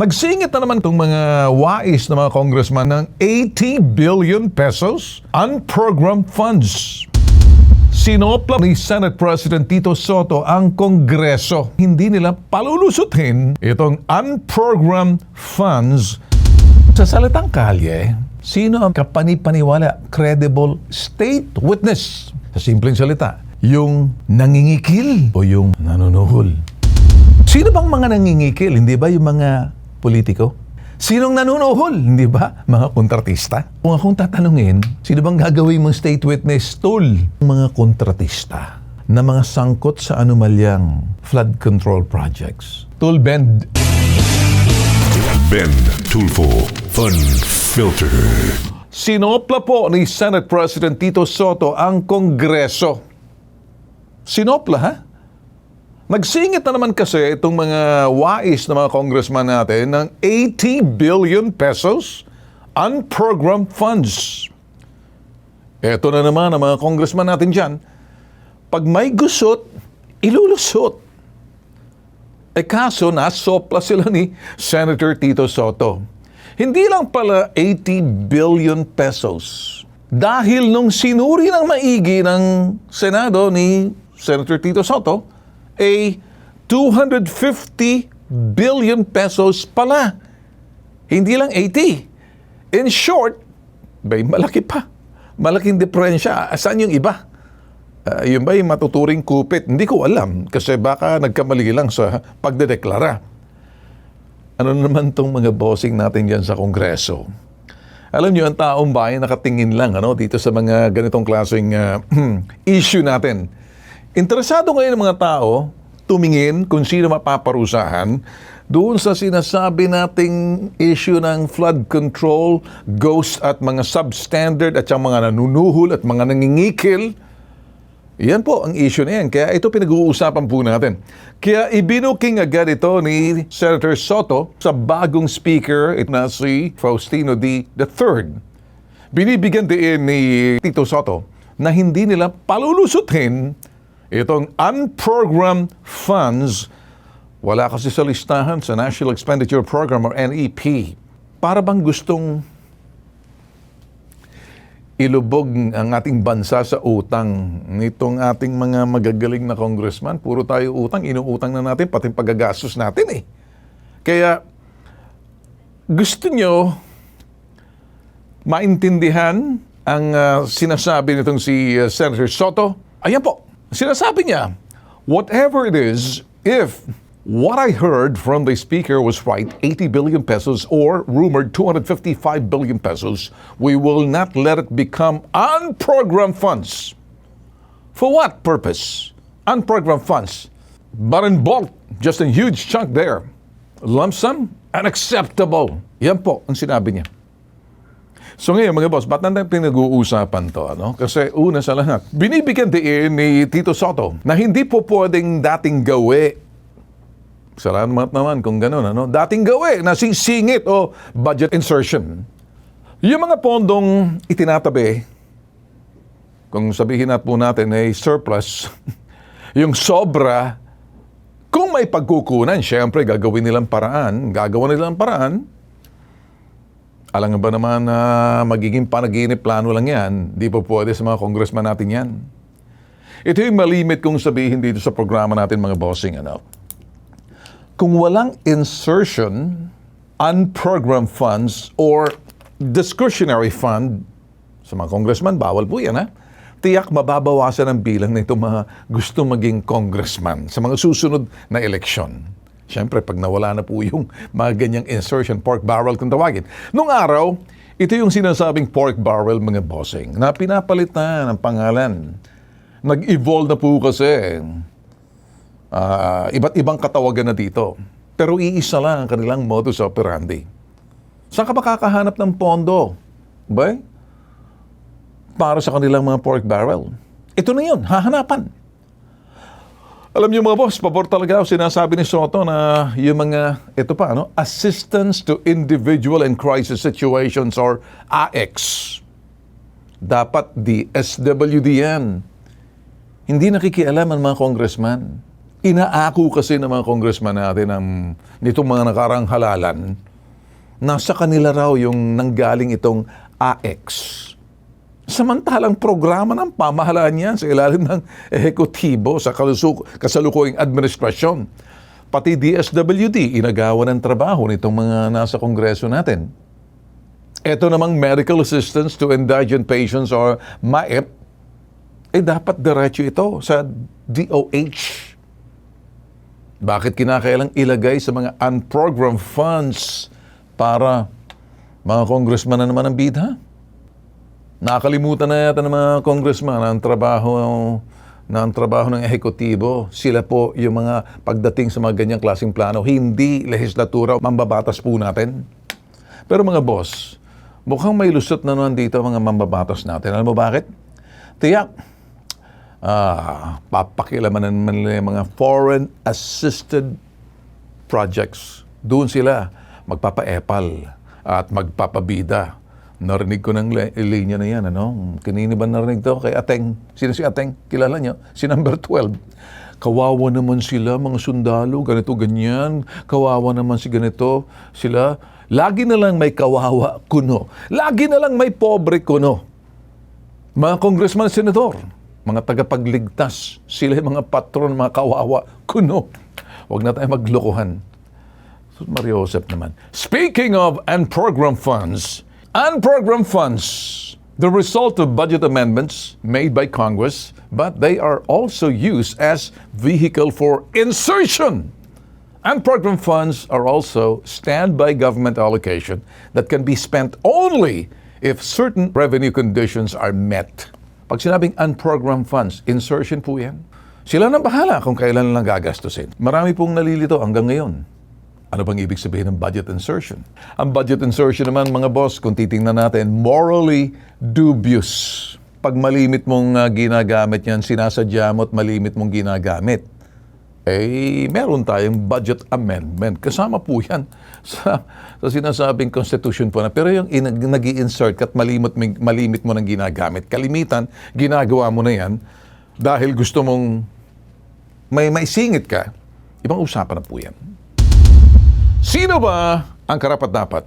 Nagsingit na naman itong mga wais na mga congressman ng 80 billion pesos unprogrammed funds. Sinopla ni Senate President Tito Soto ang Kongreso. Hindi nila palulusutin itong unprogrammed funds sa salitang kalye. Sino ang kapanipaniwala, credible state witness? Sa simpleng salita, yung nangingikil o yung nanunuhol. Sino bang mga nangingikil? Hindi ba yung mga politiko? Sinong nanunuhol? Hindi ba? Mga kontratista? Kung akong tatanungin, sino bang gagawin mong state witness tool? Mga kontratista na mga sangkot sa anumalyang flood control projects. Tool bend. Ben Tulfo Fun Filter. Sinopla po ni Senate President Tito Soto ang Kongreso. Sinopla, ha? Nagsingit na naman kasi itong mga wais na mga congressman natin ng 80 billion pesos unprogrammed funds. Ito na naman ang mga congressman natin dyan. Pag may gusot, ilulusot. Eh kaso, nasopla sila ni Senator Tito Soto. Hindi lang pala 80 billion pesos. Dahil nung sinuri ng maigi ng Senado ni Senator Tito Soto, ay 250 billion pesos pala. Hindi lang 80. In short, may malaki pa. Malaking diferensya. Saan yung iba? Ah, yun ba yung matuturing kupit? Hindi ko alam kasi baka nagkamali lang sa pagdedeklara. Ano naman tong mga bossing natin dyan sa Kongreso? Alam niyo, ang taong bayan nakatingin lang ano, dito sa mga ganitong klaseng ah, issue natin. Interesado ngayon ang mga tao tumingin kung sino mapaparusahan doon sa sinasabi nating issue ng flood control, ghost at mga substandard at yung mga nanunuhol at mga nangingikil. Yan po ang issue na yan. Kaya ito pinag-uusapan po natin. Kaya ibinuking agad ito ni Senator Soto sa bagong speaker na si Faustino D. III. Binibigyan din ni Tito Soto na hindi nila palulusutin itong unprogrammed funds wala kasi sa listahan sa National Expenditure Program or NEP. Para bang gustong ilubog ang ating bansa sa utang nitong ating mga magagaling na congressman. Puro tayo utang, inuutang na natin, pati pagagastos natin eh. Kaya gusto nyo maintindihan ang ah, sinasabi nitong si ah, Senator Soto? Ayan po, sinasabi niya, whatever it is, if what I heard from the speaker was right, 80 billion pesos or rumored 255 billion pesos, we will not let it become unprogrammed funds. For what purpose? Unprogrammed funds. But in bulk, just a huge chunk there. Lump sum, unacceptable. Yan po ang sinabi niya. So ngayon mga boss, ba't natin pinag-uusapan to? Ano? Kasi una sa lahat, binibigyan din ni Tito Soto na hindi po pwedeng dating gawi. Salamat naman kung gano'n. Ano? Dating gawi na sisingit o budget insertion. Yung mga pondong itinatabi, kung sabihin na po natin ay surplus, yung sobra, kung may pagkukunan, syempre gagawin nilang paraan, gagawa nilang paraan, alam nga ba naman na magiging panaginip plano lang yan? Di po pwede sa mga congressman natin yan. Ito yung malimit kong sabihin dito sa programa natin mga bossing. Ano? Kung walang insertion, unprogrammed funds, or discretionary fund, sa mga congressman, bawal po yan ha? Tiyak mababawasan ang bilang ng itong mga gusto maging congressman sa mga susunod na eleksyon. Siyempre, pag nawala na po yung mga ganyang insertion, pork barrel kung tawagin. Nung araw, ito yung sinasabing pork barrel mga bossing na pinapalit na ng pangalan. Nag-evolve na po kasi. Ah, iba't ibang katawagan na dito. Pero iisa lang ang kanilang modus operandi. Saan ka makakahanap ng pondo? Ba? Para sa kanilang mga pork barrel. Ito na yun, hahanapan. Alam niyo mga boss, pabor talaga ako sinasabi ni Soto na yung mga, ito pa, ano, Assistance to Individual and Crisis Situations or AX. Dapat di SWD yan. Hindi nakikialam ang mga congressman. Inaako kasi ng mga congressman natin ng nitong mga nakarang halalan, nasa kanila raw yung nanggaling itong AX. Samantalang programa ng pamahalaan yan sa ilalim ng ehekutibo sa kasalukuyang administrasyon. Pati DSWD, inagawa ng trabaho nitong mga nasa kongreso natin. Ito namang Medical Assistance to Indigent Patients or MAIP, eh dapat diretso ito sa DOH. Bakit kinakailang ilagay sa mga unprogrammed funds para mga congressman na naman ang bidha? Nakalimutan na yata ng mga congressman ang trabaho na trabaho ng ehekutibo. Sila po yung mga pagdating sa mga ganyang klaseng plano, hindi legislatura, mambabatas po natin. Pero mga boss, mukhang may lusot na naman dito mga mambabatas natin. Alam mo bakit? Tiyak, ah, papakilaman naman nila yung mga foreign assisted projects. Doon sila magpapa-epal at magpapabida. Narinig ko ng linya na yan, ano? Kanini ba narinig to? Kay Ateng. Sino si Ateng? Kilala niyo? Si number 12. Kawawa naman sila, mga sundalo, ganito, ganyan. Kawawa naman si ganito. Sila, lagi na lang may kawawa kuno. Lagi na lang may pobre kuno. Mga congressman, senador, mga tagapagligtas, sila yung mga patron, mga kawawa, kuno. Huwag na tayo maglokohan. Mario Joseph naman. Speaking of unprogrammed funds, unprogrammed funds, the result of budget amendments made by Congress, but they are also used as vehicle for insertion. Unprogrammed funds are also standby government allocation that can be spent only if certain revenue conditions are met. Pag sinabing unprogrammed funds, insertion po yan. Sila nang bahala kung kailan lang gagastusin. Marami pong nalilito hanggang ngayon. Ano bang ibig sabihin ng budget insertion? Ang budget insertion naman, mga boss, kung titingnan natin, morally dubious. Pag malimit mong ah, ginagamit yan, sinasadya mo at malimit mong ginagamit, eh, meron tayong budget amendment. Kasama po yan sa, sa sinasabing constitution po na. Pero yung in, nag insert at malimit, malimit mo ng ginagamit, kalimitan, ginagawa mo na yan dahil gusto mong may maisingit ka, ibang usapan na po yan. Sino ba ang karapat-dapat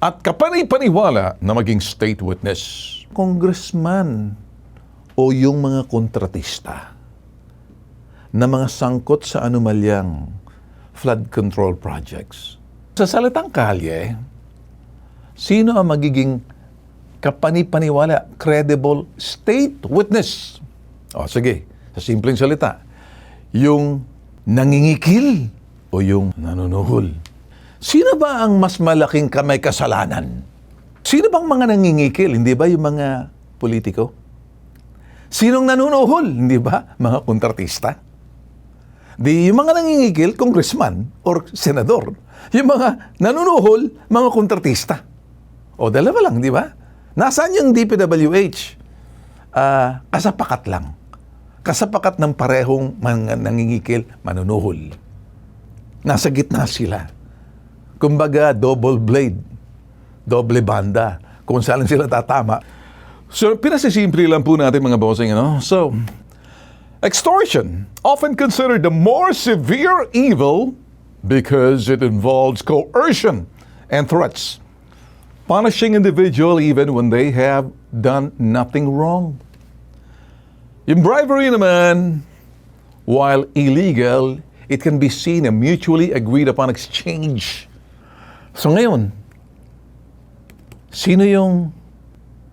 at kapanay-paniwala na maging state witness? Congressman o yung mga kontratista na mga sangkot sa anumalyang flood control projects. Sa salitang kalye, sino ang magiging kapanipaniwala, credible state witness? O sige, sa simpleng salita, yung nangingikil o yung nanunuhol. Sino ba ang mas malaking kamay kasalanan? Sino bang mga nangingikil? Hindi ba yung mga politiko? Sinong nanunuhol? Hindi ba? Mga kontratista? Di yung mga nangingikil, congressman or senador. Yung mga nanunuhol, mga kontratista. O dalawa lang, di ba? Nasaan yung DPWH? Ah, kasapakat lang. Kasapakat ng parehong mga nangingikil, manunuhol. Nasa gitna sila. Kumbaga, double blade. Doble banda. Kung saan sila tatama. So, pinasisimple lang po natin mga bossing, ano? So, extortion, often considered the more severe evil because it involves coercion and threats, punishing individual even when they have done nothing wrong. Yung bribery naman, while illegal, it can be seen a mutually agreed upon exchange. So ngayon, sino yung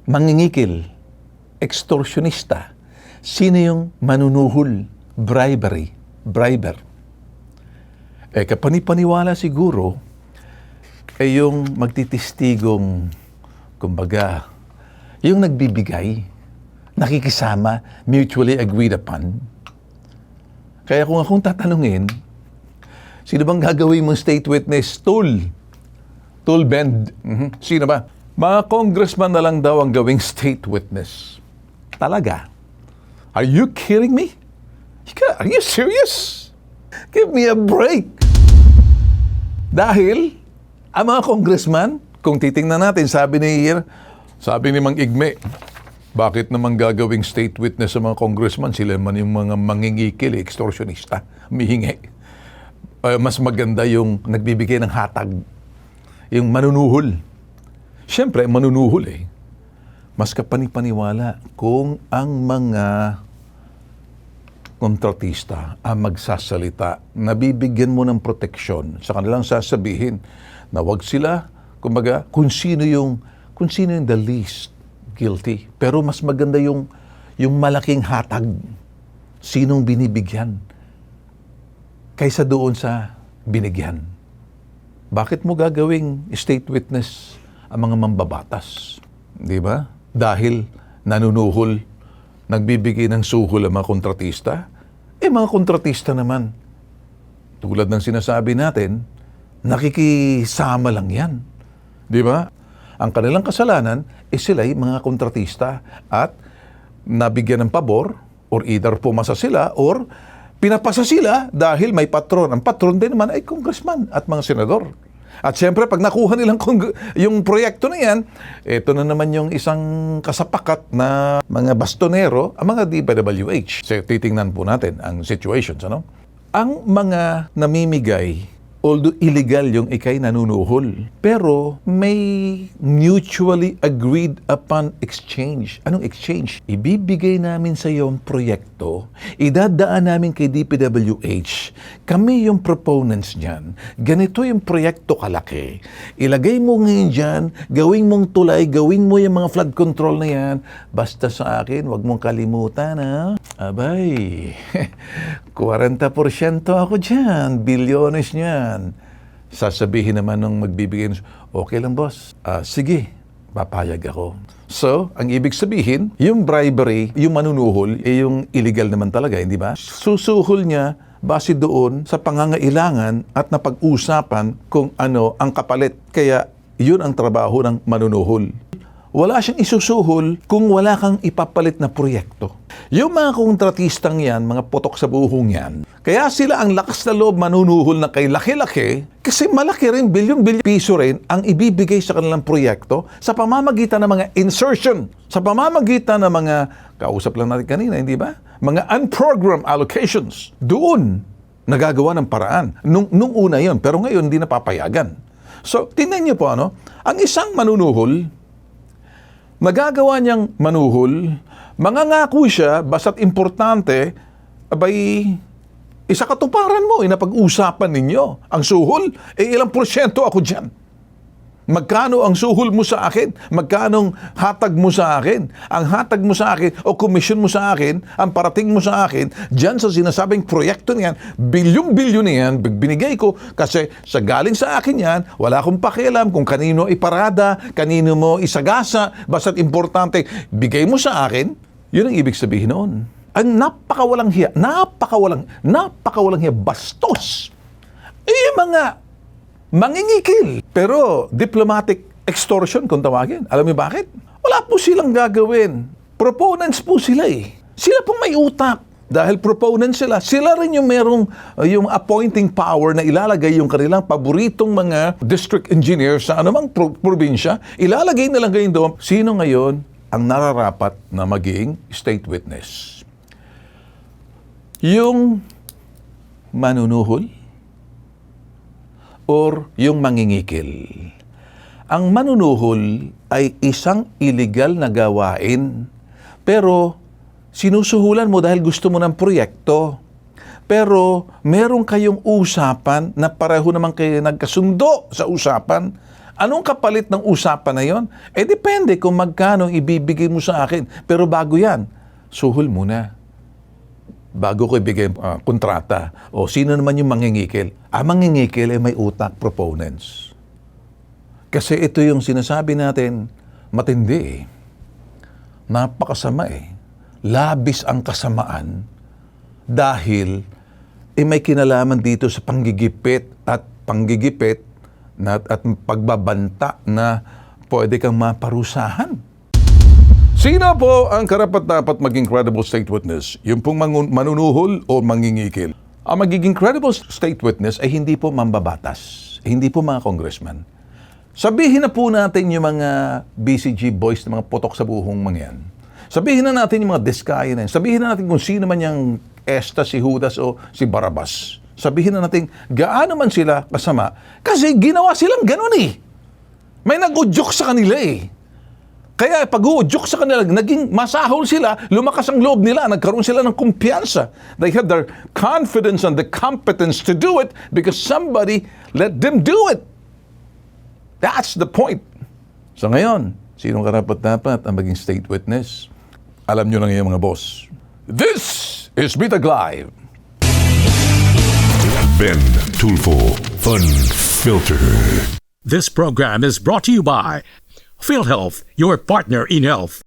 mangingikil, extortionista? Sino yung manunuhol, bribery, briber? Eh, kapanipaniwala siguro, eh yung magtitistigong, kumbaga, yung nagbibigay, nakikisama, mutually agreed upon. Kaya kung akong tatanungin, sino bang gagawin mong state witness? Tool. Tool bend. Mhm. Sino ba? Mga congressman na lang daw ang gawing state witness. Talaga? Are you kidding me? Are you serious? Give me a break. Dahil, ang mga congressman, kung titingnan natin, sabi ni sabi ni Mang Igme, Bakit naman gagawing state witness sa mga congressman? Sila man yung mga mangingikil, extortionista, humihingi. Eh, mas maganda yung nagbibigay ng hatag. Yung manunuhol. Siyempre, manunuhol eh. Mas kapanipaniwala kung ang mga kontratista ang magsasalita, nabibigyan mo ng proteksyon sa kanilang sasabihin na wag sila, kumbaga, kung sino yung, kung sino yung the least guilty. Pero mas maganda yung, yung malaking hatag. Sinong binibigyan kaysa doon sa binigyan. Bakit mo gagawing state witness ang mga mambabatas? Di ba? Dahil nanunuhol, nagbibigay ng suhol ang mga kontratista. Eh mga kontratista naman, tulad ng sinasabi natin, nakikisama lang yan. Di ba? Ang kanilang kasalanan is sila mga kontratista at nabigyan ng pabor or either pumasa sila or pinapasa sila dahil may patron. Ang patron din naman ay congressman at mga senador. At siyempre, pag nakuha nilang kong, yung proyekto na yan, ito na naman yung isang kasapakat na mga bastonero, ang mga DPWH. So, titingnan po natin ang situations. Ano? Ang mga namimigay, although illegal yung ikay nanunuhol, pero may mutually agreed upon exchange. Anong exchange? Ibibigay namin sa iyo ang proyekto, idadaan namin kay DPWH, kami yung proponents niyan, ganito yung proyekto kalaki, ilagay mo ngayon dyan, gawin mong tulay, gawin mo yung mga flood control na yan, basta sa akin, wag mong kalimutan ha. Abay, 40% ako dyan, bilyones niyan. Sasabihin naman nung magbibigay, okay lang boss, Ah, sige, papayag ako. So, ang ibig sabihin, yung bribery, yung manunuhol, eh yung illegal naman talaga, hindi ba? Susuhol niya base doon sa pangangailangan at napag-usapan kung ano ang kapalit. Kaya, yun ang trabaho ng manunuhol. Wala siyang isusuhol kung wala kang ipapalit na proyekto. Yung mga kontratistang yan, mga potok sa buhong yan, kaya sila ang lakas na loob manunuhol na kay laki-laki kasi malaki rin, bilyon-bilyon piso rin ang ibibigay sa kanilang proyekto sa pamamagitan ng mga insertion, sa pamamagitan ng mga, kausap lang natin kanina, hindi ba? Mga unprogrammed allocations. Doon, nagagawa ng paraan. Nung, nung una yon pero ngayon hindi napapayagan. So, tingnan niyo po ano, ang isang manunuhol, Nagagawa niyang manuhol, mangangako siya, basta't importante, abay, isa katuparan mo, inapag-usapan ninyo. Ang suhol, eh ilang porsyento ako dyan. Magkano ang suhol mo sa akin? Magkano ang hatag mo sa akin? Ang hatag mo sa akin o komisyon mo sa akin, ang parating mo sa akin, dyan sa sinasabing proyekto niyan, bilyong-bilyon na yan, binigay ko kasi sa galing sa akin yan, wala akong pakialam kung kanino iparada, kanino mo isagasa, basta't importante, bigay mo sa akin, yun ang ibig sabihin noon. Ang napakawalang hiya, napakawalang, napakawalang hiya, bastos. Eh, mga mangingikil. Pero diplomatic extortion kung tawagin. Alam niyo bakit? Wala po silang gagawin. Proponents po sila eh. Sila pong may utak. Dahil proponents sila, sila rin yung merong uh, yung appointing power na ilalagay yung kanilang paboritong mga district engineers sa anumang pro- probinsya. Ilalagay na lang ngayon doon, sino ngayon ang nararapat na maging state witness? Yung manunuhol, or yung mangingikil. Ang manunuhol ay isang illegal na gawain, pero sinusuhulan mo dahil gusto mo ng proyekto. Pero meron kayong usapan na pareho naman kayo nagkasundo sa usapan. Anong kapalit ng usapan na yon? Eh depende kung magkano ibibigay mo sa akin. Pero bago yan, suhol muna bago ko ibigay uh, kontrata o sino naman yung mangingikil. Ang mangingikil ay may utak proponents. Kasi ito yung sinasabi natin, matindi eh. Napakasama eh. Labis ang kasamaan dahil eh, may kinalaman dito sa panggigipit at panggigipit na, at pagbabanta na pwede kang maparusahan. Sino po ang karapat-dapat maging credible state witness? Yung pong manunuhol o mangingikil? Ang magiging credible state witness ay hindi po mambabatas, hindi po mga congressman. Sabihin na po natin yung mga BCG boys na mga potok sa buhong mga yan. Sabihin na natin yung mga diskaya na yun. Sabihin na natin kung sino man yung Esta, si Judas o si Barabas. Sabihin na natin gaano man sila kasama. Kasi ginawa silang ganun eh. May nag-udyok sa kanila eh. Kaya pag uudyok sa kanila, naging masahol sila, lumakas ang loob nila, nagkaroon sila ng kumpiyansa. They had their confidence and the competence to do it because somebody let them do it. That's the point. So ngayon, sinong karapat-dapat ang maging state witness? Alam nyo na ngayon mga boss. This is Bitag Live. Ben Tulfo Fun Filter. This program is brought to you by PhilHealth, your partner in health.